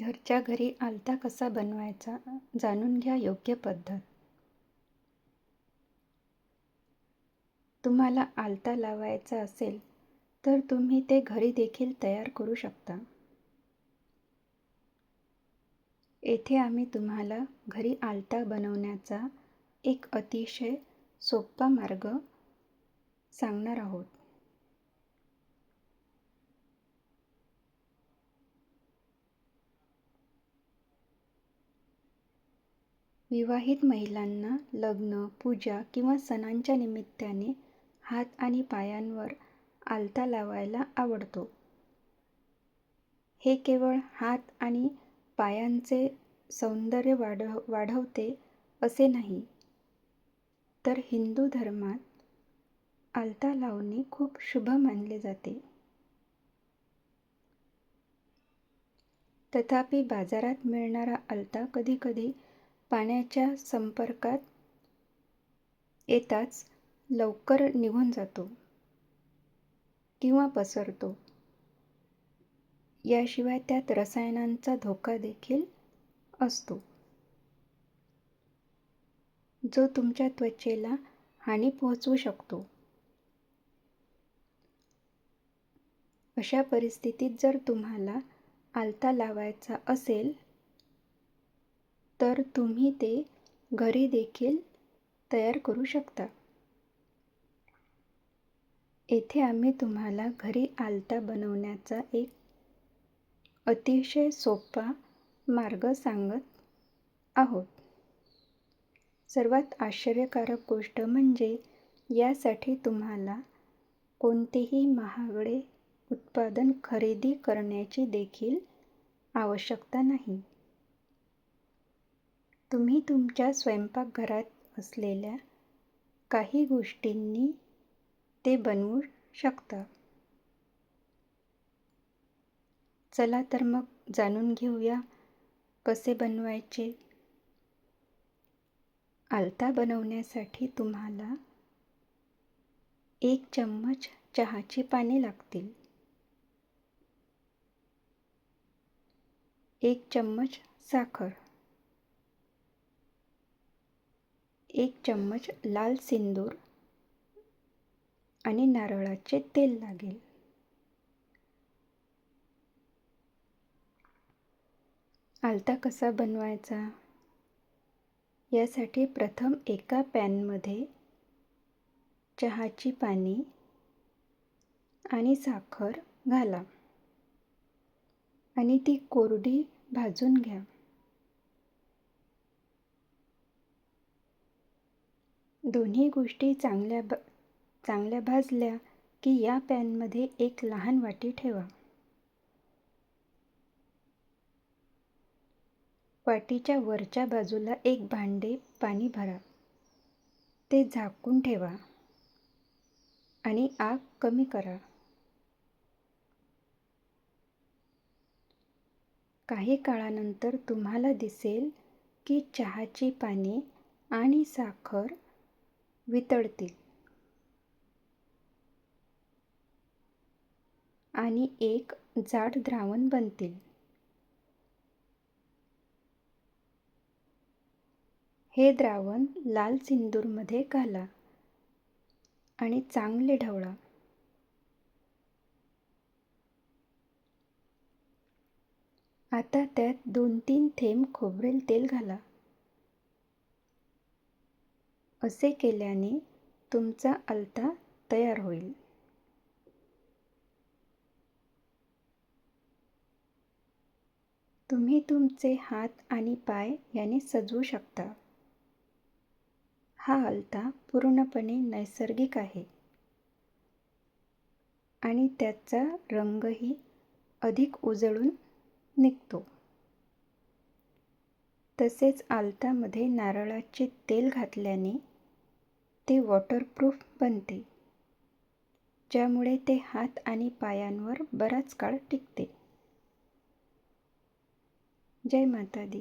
घरच्या घरी आलता कसा बनवायचा जाणून घ्या योग्य पद्धत. तुम्हाला आलता लावायचा असेल तर तुम्ही ते घरी देखील तयार करू शकता. येथे आम्ही तुम्हाला घरी आलता बनवण्याचा एक अतिशय सोपा मार्ग सांगणार आहोत. विवाहित महिलांना लग्न पूजा किंवा सणांच्या निमित्ताने हात आणि पायांवर आलता लावायला आवडतो. हे केवळ हात आणि पायांचे सौंदर्य वाढव वाढवते असे नाही. तर हिंदू धर्मात आलता लावणे खूप शुभ मानले जाते. तथापि बाजारात मिळणारा आलता कधीकधी पाण्याच्या संपर्कात येताच लवकर निघून जातो किंवा पसरतो. याशिवाय त्यात रसायनांचा धोका देखील असतो. जो तुमच्या त्वचेला हानी पोहोचवू शकतो. अशा परिस्थितीत जर तुम्हाला आलता लावायचा असेल तर तुम्ही ते घरी देखील तयार करू शकता. येथे आम्ही तुम्हाला घरी आलता बनवण्याचा एक अतिशय सोपा मार्ग सांगत आहोत. सर्वात आश्चर्यकारक गोष्ट म्हणजे यासाठी तुम्हाला कोणतेही महागडे उत्पादन खरेदी करण्याची देखील आवश्यकता नाही. तुम्ही तुमच्या स्वयंपाकघरात असलेल्या काही गोष्टींनी ते बनवू शकता. चला तर मग जाणून घेऊया कसे बनवायचे. आलता बनवण्यासाठी तुम्हाला एक चम्मच चहाची पाने लागतील. एक चम्मच साखर. एक चम्मच लाल सिंदूर आणि नारळाचे तेल लागेल. आलता कसा बनवायचा? यासाठी प्रथम एका पॅनमध्ये चहाची पाने आणि साखर घाला आणि ती कोरडी भाजून घ्या. दोन्ही गोष्टी चांगल्या ब चांगल्या भाजल्या की या पॅनमध्ये एक लहान वाटी ठेवा. वाटीच्या वरच्या बाजूला एक भांडे पाणी भरा. ते झाकून ठेवा आणि आग कमी करा. काही काळानंतर तुम्हाला दिसेल की चहाची पाने आणि साखर वितळतील. आणि एक जाड द्रावण बनतील. हे द्रावण लाल सिंदूरमध्ये घाला आणि चांगले ढवळा. आता त्यात दोन तीन थेंब खोबरेल तेल घाला. असे केल्याने तुमचा आलता तयार होईल. तुम्ही तुमचे हात आणि पाय याने सजवू शकता. हा आलता पूर्णपणे नैसर्गिक आहे. आणि त्याचा रंगही अधिक उजळून निघतो. तसेच आलतामध्ये नारळाचे तेल घातल्याने ते वॉटरप्रूफ बनते ज्यामुळे ते हात आणि पायांवर बराच काळ टिकते. जय माता दी